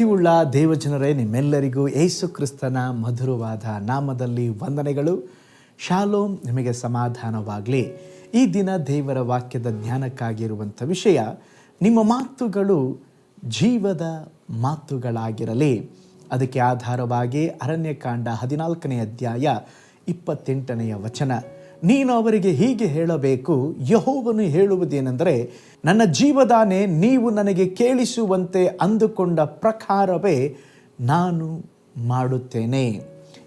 ಪ್ರೀತಿಯುಳ್ಳ ದೇವಜನರೇ, ನಿಮ್ಮೆಲ್ಲರಿಗೂ ಏಸು ಕ್ರಿಸ್ತನ ಮಧುರವಾದ ನಾಮದಲ್ಲಿ ವಂದನೆಗಳು. ಶಾಲೋಮ್, ನಿಮಗೆ ಸಮಾಧಾನವಾಗಲಿ. ಈ ದಿನ ದೇವರ ವಾಕ್ಯದ ಜ್ಞಾನಕ್ಕಾಗಿರುವಂಥ ವಿಷಯ, ನಿಮ್ಮ ಮಾತುಗಳು ಜೀವದ ಮಾತುಗಳಾಗಿರಲಿ. ಅದಕ್ಕೆ ಆಧಾರವಾಗಿ ಅರಣ್ಯಕಾಂಡ ಹದಿನಾಲ್ಕನೇ ಅಧ್ಯಾಯ ಇಪ್ಪತ್ತೆಂಟನೆಯ ವಚನ. ನೀನು ಅವರಿಗೆ ಹೀಗೆ ಹೇಳಬೇಕು, ಯಹೋವನು ಹೇಳುವುದೇನೆಂದರೆ, ನನ್ನ ಜೀವದಾನೆ ನೀವು ನನಗೆ ಕೇಳಿಸುವಂತೆ ಅಂದುಕೊಂಡ ಪ್ರಕಾರವೇ ನಾನು ಮಾಡುತ್ತೇನೆ.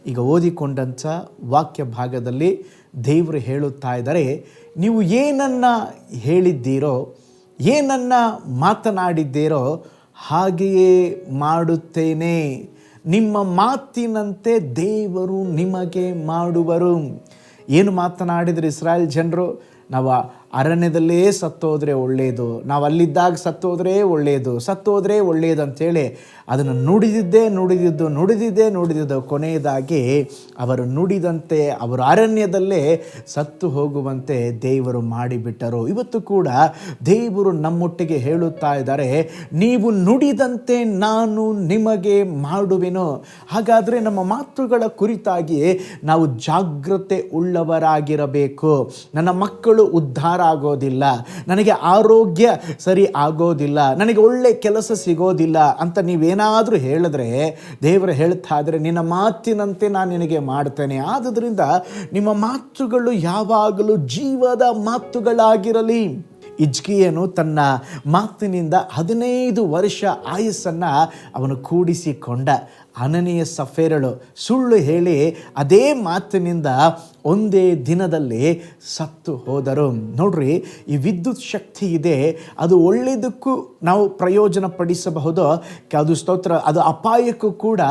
ಈಗ ಓದಿಕೊಂಡಂಥ ವಾಕ್ಯ ಭಾಗದಲ್ಲಿ ದೇವರು ಹೇಳುತ್ತಾ ಇದ್ದಾರೆ, ನೀವು ಏನನ್ನ ಹೇಳಿದ್ದೀರೋ, ಏನನ್ನ ಮಾತನಾಡಿದ್ದೀರೋ ಹಾಗೆಯೇ ಮಾಡುತ್ತೇನೆ. ನಿಮ್ಮ ಮಾತಿನಂತೆ ದೇವರು ನಿಮಗೆ ಮಾಡುವರು. ಏನು ಮಾತನಾಡಿದರೆ ಇಸ್ರಾಯೇಲ್ ಜನರು? ನಾವು ಅರಣ್ಯದಲ್ಲೇ ಸತ್ತೋದ್ರೆ ಒಳ್ಳೆಯದು ನಾವು ಅಲ್ಲಿದ್ದಾಗ ಸತ್ತೋದ್ರೆ ಒಳ್ಳೆಯದು ಸತ್ತೋದ್ರೆ ಒಳ್ಳೆಯದು ಅಂತೇಳಿ ಅದನ್ನು ನುಡಿದಿದ್ದೇ ನುಡಿದಿದ್ದು ನುಡಿದಿದ್ದೇ ನುಡಿದಿದ್ದು ಕೊನೆಯದಾಗಿ ಅವರು ನುಡಿದಂತೆ ಅವರು ಅರಣ್ಯದಲ್ಲೇ ಸತ್ತು ಹೋಗುವಂತೆ ದೇವರು ಮಾಡಿಬಿಟ್ಟರು. ಇವತ್ತು ಕೂಡ ದೇವರು ನಮ್ಮೊಟ್ಟಿಗೆ ಹೇಳುತ್ತಾ ಇದ್ದಾರೆ, ನೀವು ನುಡಿದಂತೆ ನಾನು ನಿಮಗೆ ಮಾಡುವೆನು. ಹಾಗಾದರೆ ನಮ್ಮ ಮಾತುಗಳ ಕುರಿತಾಗಿ ನಾವು ಜಾಗ್ರತೆ ಉಳ್ಳವರಾಗಿರಬೇಕು. ನನ್ನ ಮಕ್ಕಳು ಉದ್ಧಾರ ಆಗೋದಿಲ್ಲ ನನಗೆ ಆರೋಗ್ಯ ಸರಿ ಆಗೋದಿಲ್ಲ. ನನಗೆ ಒಳ್ಳೆ ಕೆಲಸ ಸಿಗೋದಿಲ್ಲ ಅಂತ ನೀವೇನಾದರೂ ಹೇಳಿದ್ರೆ, ದೇವರು ಹೇಳ್ತಾ ಇದ್ರೆ, ನಿನ್ನ ಮಾತಿನಂತೆ ನಾನು ನಿನಗೆ ಮಾಡ್ತೇನೆ. ಆದ್ದರಿಂದ ನಿಮ್ಮ ಮಾತುಗಳು ಯಾವಾಗಲೂ ಜೀವದ ಮಾತುಗಳಾಗಿರಲಿ. ಇಜ್ಕಿಯನು ತನ್ನ ಮಾತಿನಿಂದ ಹದಿನೈದು ವರ್ಷ ಆಯಸ್ಸನ್ನು ಅವನು ಕೂಡಿಸಿಕೊಂಡ. ಅನನೀಯ ಸಫೇರಳು ಸುಳ್ಳು ಹೇಳಿ ಅದೇ ಮಾತಿನಿಂದ ಒಂದೇ ದಿನದಲ್ಲಿ ಸತ್ತು ಹೋದರು. ನೋಡ್ರಿ, ಈ ವಿದ್ಯುತ್ ಶಕ್ತಿ ಇದೆ, ಅದು ಒಳ್ಳೆಯದಕ್ಕೂ ನಾವು ಪ್ರಯೋಜನ ಪಡಿಸಬಹುದು ಅದು ಸ್ತೋತ್ರ, ಅದು ಅಪಾಯಕ್ಕೂ ಕೂಡ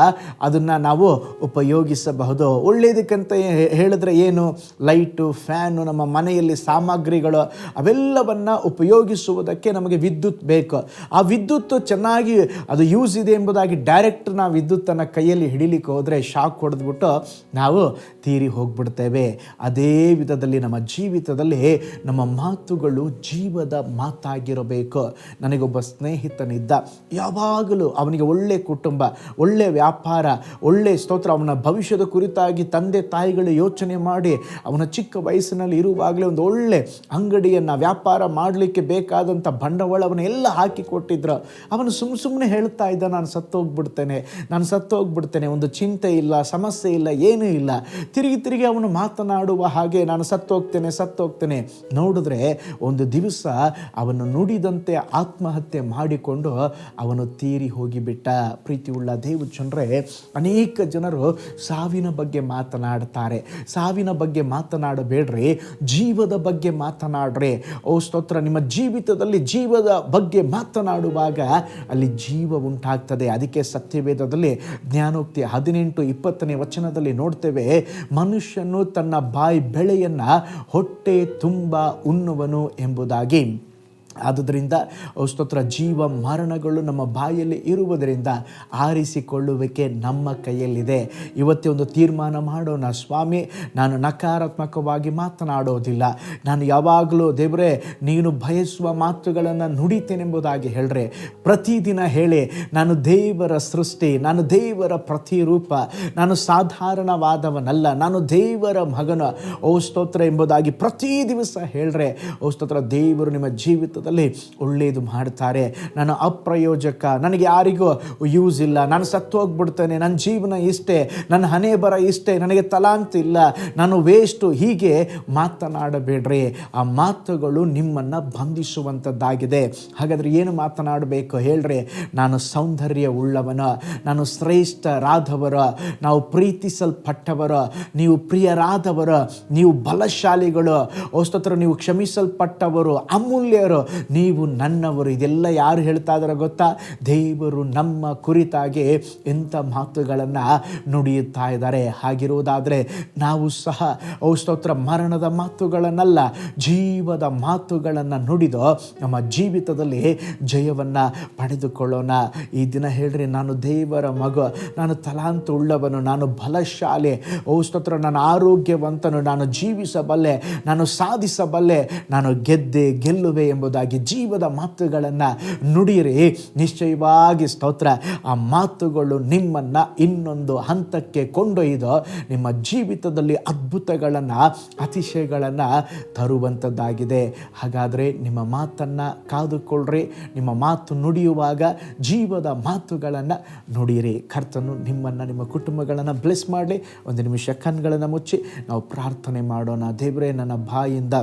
ಅದನ್ನು ನಾವು ಉಪಯೋಗಿಸಬಹುದು. ಒಳ್ಳೆಯದಕ್ಕಂತ ಹೇಳಿದ್ರೆ ಏನು? ಲೈಟು, ಫ್ಯಾನು, ನಮ್ಮ ಮನೆಯಲ್ಲಿ ಸಾಮಗ್ರಿಗಳು, ಅವೆಲ್ಲವನ್ನು ಉಪಯೋಗಿಸುವುದಕ್ಕೆ ನಮಗೆ ವಿದ್ಯುತ್ ಬೇಕು. ಆ ವಿದ್ಯುತ್ ಚೆನ್ನಾಗಿ ಅದು ಯೂಸ್ ಇದೆ ಎಂಬುದಾಗಿ ಡೈರೆಕ್ಟ್ ನಾವು ವಿದ್ಯುತ್ತನ್ನು ಕೈಯಲ್ಲಿ ಹಿಡಿಲಿಕ್ಕೆ ಹೋದರೆ ಶಾಕ್ ಹೊಡೆದ್ಬಿಟ್ಟು ನಾವು ತೀರಿ ಹೋಗ್ಬಿಡ್ತೇವೆ. ಅದೇ ವಿಧದಲ್ಲಿ ನಮ್ಮ ಜೀವಿತದಲ್ಲಿ ನಮ್ಮ ಮಾತುಗಳು ಜೀವದ ಮಾತಾಗಿರಬೇಕು. ನನಗೊಬ್ಬ ಸ್ನೇಹಿತನಿದ್ದ, ಯಾವಾಗಲೂ ಅವನಿಗೆ ಒಳ್ಳೆ ಕುಟುಂಬ, ಒಳ್ಳೆ ವ್ಯಾಪಾರ, ಒಳ್ಳೆ ಸ್ತೋತ್ರ, ಅವನ ಭವಿಷ್ಯದ ಕುರಿತಾಗಿ ತಂದೆ ತಾಯಿಗಳು ಯೋಚನೆ ಮಾಡಿ, ಅವನ ಚಿಕ್ಕ ವಯಸ್ಸಿನಲ್ಲಿ ಇರುವಾಗಲೇ ಒಂದು ಒಳ್ಳೆ ಅಂಗಡಿಯನ್ನು ವ್ಯಾಪಾರ ಮಾಡಲಿಕ್ಕೆ ಬೇಕಾದಂಥ ಬಂಡವಾಳವನ್ನು ಎಲ್ಲ ಹಾಕಿ ಕೊಟ್ಟಿದ್ರು. ಅವನು ಸುಮ್ಮ ಸುಮ್ಮನೆ ಹೇಳ್ತಾ ಇದ್ದ, ನಾನು ಸತ್ತೋಗ್ಬಿಡ್ತೇನೆ, ನಾನು ಸತ್ತೋಗ್ಬಿಡ್ತೇನೆ. ಒಂದು ಚಿಂತೆ ಇಲ್ಲ, ಸಮಸ್ಯೆ ಇಲ್ಲ, ಏನೂ ಇಲ್ಲ. ತಿರುಗಿ ತಿರುಗಿ ಅವನು ಮಾತನಾಡುವ ಹಾಗೆ ನಾನು ಸತ್ತೋಗ್ತೇನೆ ಸತ್ತೋಗ್ತೇನೆ. ನೋಡಿದ್ರೆ ಒಂದು ದಿವಸ ಅವನು ನುಡಿದಂತೆ ಆತ್ಮಹತ್ಯೆ ಮಾಡಿಕೊಂಡು ಅವನು ತೀರಿ ಹೋಗಿಬಿಟ್ಟ. ಪ್ರೀತಿಯುಳ್ಳ ದೇವು ಜನರೇ ಅನೇಕ ಜನರು ಸಾವಿನ ಬಗ್ಗೆ ಮಾತನಾಡ್ತಾರೆ. ಸಾವಿನ ಬಗ್ಗೆ ಮಾತನಾಡಬೇಡ್ರಿ, ಜೀವದ ಬಗ್ಗೆ ಮಾತನಾಡ್ರಿ. ಓ ಸ್ತೋತ್ರ, ನಿಮ್ಮ ಜೀವಿತದಲ್ಲಿ ಜೀವದ ಬಗ್ಗೆ ಮಾತನಾಡುವಾಗ ಅಲ್ಲಿ ಜೀವ ಉಂಟಾಗ್ತದೆ. ಅದಕ್ಕೆ ಸತ್ಯವೇದದಲ್ಲಿ ಜ್ಞಾನೋಕ್ತಿ ಹದಿನೆಂಟು ಇಪ್ಪತ್ತನೇ ವಚನದಲ್ಲಿ ನೋಡ್ತೇವೆ ಮನುಷ್ಯನು ತನ್ನ ಬಾಯಿ ಬೆಳೆಯನ್ನು ಹೊಟ್ಟೆ ತುಂಬ ಉಣ್ಣುವನು ಎಂಬುದಾಗಿ. ಆದುದರಿಂದ ಸ್ತೋತ್ರ, ಜೀವ ಮರಣಗಳು ನಮ್ಮ ಬಾಯಲ್ಲಿ ಇರುವುದರಿಂದ ಆರಿಸಿಕೊಳ್ಳುವಿಕೆ ನಮ್ಮ ಕೈಯಲ್ಲಿದೆ. ಇವತ್ತೇ ಒಂದು ತೀರ್ಮಾನ ಮಾಡೋಣ. ಸ್ವಾಮಿ, ನಾನು ನಕಾರಾತ್ಮಕವಾಗಿ ಮಾತನಾಡೋದಿಲ್ಲ. ನಾನು ಯಾವಾಗಲೂ, ದೇವರೇ, ನೀನು ಬಯಸುವ ಮಾತುಗಳನ್ನು ನುಡಿತೇನೆಂಬುದಾಗಿ ಹೇಳ್ರೆ. ಪ್ರತಿದಿನ ಹೇಳಿ, ನಾನು ದೇವರ ಸೃಷ್ಟಿ, ನಾನು ದೇವರ ಪ್ರತಿರೂಪ, ನಾನು ಸಾಧಾರಣವಾದವನಲ್ಲ, ನಾನು ದೇವರ ಮಗನ, ಓ ಸ್ತೋತ್ರ ಎಂಬುದಾಗಿ ಪ್ರತಿ ದಿವಸ ಹೇಳ್ರೆ. ಓ ಸ್ತೋತ್ರ, ದೇವರು ನಿಮ್ಮ ಜೀವಿತದಲ್ಲಿ ಒಳ್ಳೆಯದು ಮಾಡ್ತಾರೆ. ನಾನು ಅಪ್ರಯೋಜಕ, ನನಗೆ ಯಾರಿಗೂ ಯೂಸ್ ಇಲ್ಲ. ನಾನು ಸತ್ತು ಹೋಗ್ಬಿಡ್ತೇನೆ. ನನ್ನ ಜೀವನ ಇಷ್ಟೇ. ನನ್ನ ಹಣೆ ಬರ ಇಷ್ಟೇ. ನನಗೆ ತಲಾಂತ ಇಲ್ಲ. ನಾನು ವೇಸ್ಟು ಹೀಗೆ ಮಾತನಾಡಬೇಡ್ರಿ. ಆ ಮಾತುಗಳು ನಿಮ್ಮನ್ನು ಬಂಧಿಸುವಂಥದ್ದಾಗಿದೆ ಹಾಗಾದರೆ ಏನು ಮಾತನಾಡಬೇಕು ಹೇಳ್ರಿ? ನಾನು ಸೌಂದರ್ಯ ಉಳ್ಳವನ ನಾನು ಶ್ರೇಷ್ಠರಾದವರ ನಾವು ಪ್ರೀತಿಸಲ್ಪಟ್ಟವರ, ನೀವು ಪ್ರಿಯರಾದವರ, ನೀವು ಬಲಶಾಲಿಗಳು, ಔಸ್ತತ್ರ ನೀವು ಕ್ಷಮಿಸಲ್ಪಟ್ಟವರು, ಅಮೂಲ್ಯರು ನೀವು ನನ್ನವರು ಇದೆಲ್ಲ ಯಾರು ಹೇಳ್ತಾ ಇದಾರೆ ಗೊತ್ತಾ? ದೇವರು ನಮ್ಮ ಕುರಿತಾಗಿ ಎಂಥ ಮಾತುಗಳನ್ನು ನುಡಿಯುತ್ತಾ ಇದ್ದಾರೆ. ಹಾಗಿರುವುದಾದರೆ ನಾವು ಸಹ ಔಸ್ತೋತ್ರ ಮರಣದ ಮಾತುಗಳನ್ನಲ್ಲ ಜೀವದ ಮಾತುಗಳನ್ನು ನುಡಿದು ನಮ್ಮ ಜೀವಿತದಲ್ಲಿ ಜಯವನ್ನು ಪಡೆದುಕೊಳ್ಳೋಣ. ಈ ದಿನ ಹೇಳ್ರಿ, ನಾನು ದೇವರ ಮಗ, ನಾನು ತಲಾಂತ ಉಳ್ಳವನು, ನಾನು ಬಲಶಾಲಿ ಓ ಸ್ತೋತ್ರ ನಾನು ಆರೋಗ್ಯವಂತನು, ನಾನು ಜೀವಿಸಬಲ್ಲೆ, ನಾನು ಸಾಧಿಸಬಲ್ಲೆ, ನಾನು ಗೆದ್ದೆ ಗೆಲ್ಲುವೆ ಎಂಬುದಾಗಿ ಎಂಬುದಾಗಿ ಜೀವದ ಮಾತುಗಳನ್ನು ನುಡಿಯಿರಿ. ನಿಶ್ಚಯವಾಗಿ ಸ್ತೋತ್ರ. ಆ ಮಾತುಗಳು ನಿಮ್ಮನ್ನು ಇನ್ನೊಂದು ಹಂತಕ್ಕೆ ಕೊಂಡೊಯ್ದು ನಿಮ್ಮ ಜೀವಿತದಲ್ಲಿ ಅದ್ಭುತಗಳನ್ನು, ಅತಿಶಯಗಳನ್ನು ತರುವಂಥದ್ದಾಗಿದೆ. ಹಾಗಾದರೆ ನಿಮ್ಮ ಮಾತನ್ನು ಕಾದುಕೊಳ್ಳ್ರಿ. ನಿಮ್ಮ ಮಾತು ನುಡಿಯುವಾಗ ಜೀವದ ಮಾತುಗಳನ್ನು ನುಡಿಯಿರಿ. ಕರ್ತನು ನಿಮ್ಮನ್ನು, ನಿಮ್ಮ ಕುಟುಂಬಗಳನ್ನು ಬ್ಲೆಸ್ ಮಾಡಲಿ. ಒಂದು ನಿಮಿಷ ಕಣ್ಗಳನ್ನು ಮುಚ್ಚಿ. ನಾವು ಪ್ರಾರ್ಥನೆ ಮಾಡೋಣ. ದೇವರೇ, ನನ್ನ ಬಾಯಿಂದ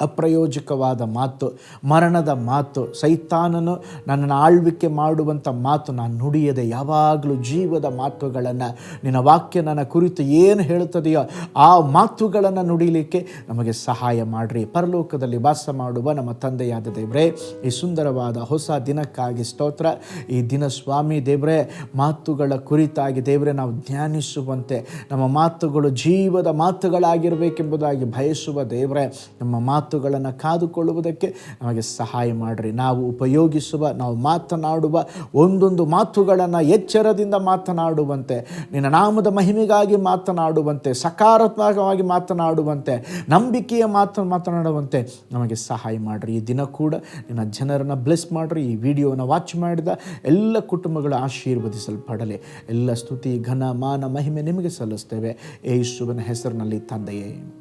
ಅಪ್ರಯೋಜಕವಾದ ಮಾತು, ಮರಣದ ಮಾತು, ಸೈತಾನನು ನನ್ನನ್ನು ಆಳ್ವಿಕೆ ಮಾಡುವಂಥ ಮಾತು ನಾನು ನುಡಿಯದೆ ಯಾವಾಗಲೂ ಜೀವದ ಮಾತುಗಳನ್ನು, ನಿನ್ನ ವಾಕ್ಯ ನನ್ನ ಕುರಿತು ಏನು ಹೇಳುತ್ತದೆಯೋ ಆ ಮಾತುಗಳನ್ನು ನುಡಿಲಿಕ್ಕೆ ನಮಗೆ ಸಹಾಯ ಮಾಡಿರಿ. ಪರಲೋಕದಲ್ಲಿ ವಾಸ ಮಾಡುವ ನಮ್ಮ ತಂದೆಯಾದ ದೇವರೇ, ಈ ಸುಂದರವಾದ ಹೊಸ ದಿನಕ್ಕಾಗಿ ಸ್ತೋತ್ರ. ಈ ದಿನ ಸ್ವಾಮಿ ದೇವರೇ, ಮಾತುಗಳ ಕುರಿತಾಗಿ ದೇವರೇ, ನಾವು ಧ್ಯಾನಿಸುವಂತೆ ನಮ್ಮ ಮಾತುಗಳು ಜೀವದ ಮಾತುಗಳಾಗಿರಬೇಕೆಂಬುದಾಗಿ ಬಯಸುವ ದೇವರೇ, ನಮ್ಮ ಮಾತುಗಳನ್ನು ಕಾದುಕೊಳ್ಳುವುದಕ್ಕೆ ನಮಗೆ ಸಹಾಯ ಮಾಡಿರಿ. ನಾವು ಉಪಯೋಗಿಸುವ, ನಾವು ಮಾತನಾಡುವ, ಒಂದೊಂದು ಮಾತುಗಳನ್ನು ಎಚ್ಚರದಿಂದ ಮಾತನಾಡುವಂತೆ, ನಿನ್ನ ನಾಮದ ಮಹಿಮೆಗಾಗಿ ಮಾತನಾಡುವಂತೆ, ಸಕಾರಾತ್ಮಕವಾಗಿ ಮಾತನಾಡುವಂತೆ, ನಂಬಿಕೆಯ ಮಾತು ಮಾತನಾಡುವಂತೆ ನಮಗೆ ಸಹಾಯ ಮಾಡಿರಿ. ಈ ದಿನ ಕೂಡ ನಿನ್ನ ಜನರನ್ನು ಬ್ಲೆಸ್ ಮಾಡಿರಿ. ಈ ವಿಡಿಯೋನ ವಾಚ್ ಮಾಡಿದ ಎಲ್ಲ ಕುಟುಂಬಗಳು ಆಶೀರ್ವದಿಸಲ್ಪಡಲಿ. ಎಲ್ಲ ಸ್ತುತಿ, ಘನ, ಮಾನ, ಮಹಿಮೆ ನಿಮಗೆ ಸಲ್ಲಿಸ್ತೇವೆ. ಯೇಸುವಿನ ಹೆಸರಿನಲ್ಲಿ ತಂದೆಯೇ.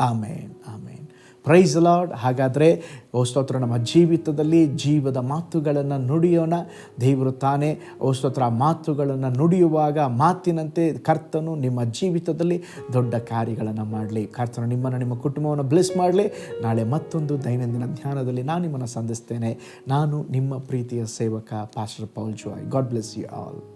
ಆಮೇನ್ ಆಮೇನ್. ಪ್ರೈಸ್ ಲಾರ್ಡ್ ಹಾಗಾದರೆ ಓಸ್ತೋತ್ರ ಸ್ತೋತ್ರ, ನಮ್ಮ ಜೀವಿತದಲ್ಲಿ ಜೀವದ ಮಾತುಗಳನ್ನು ನುಡಿಯೋಣ. ದೇವರು ತಾನೇ ಓಸ್ತೋತ್ರ ಸ್ತೋತ್ರ, ಮಾತುಗಳನ್ನು ನುಡಿಯುವಾಗ ಮಾತಿನಂತೆ ಕರ್ತನು ನಿಮ್ಮ ಜೀವಿತದಲ್ಲಿ ದೊಡ್ಡ ಕಾರ್ಯಗಳನ್ನು ಮಾಡಲಿ. ಕರ್ತನು ನಿಮ್ಮನ್ನು, ನಿಮ್ಮ ಕುಟುಂಬವನ್ನು ಬ್ಲೆಸ್ ಮಾಡಲಿ. ನಾಳೆ ಮತ್ತೊಂದು ದೈನಂದಿನ ಧ್ಯಾನದಲ್ಲಿ ನಾನು ನಿಮ್ಮನ್ನು ಸಂಧಿಸ್ತೇನೆ. ನಾನು ನಿಮ್ಮ ಪ್ರೀತಿಯ ಸೇವಕ pastor Paul Joy God bless you all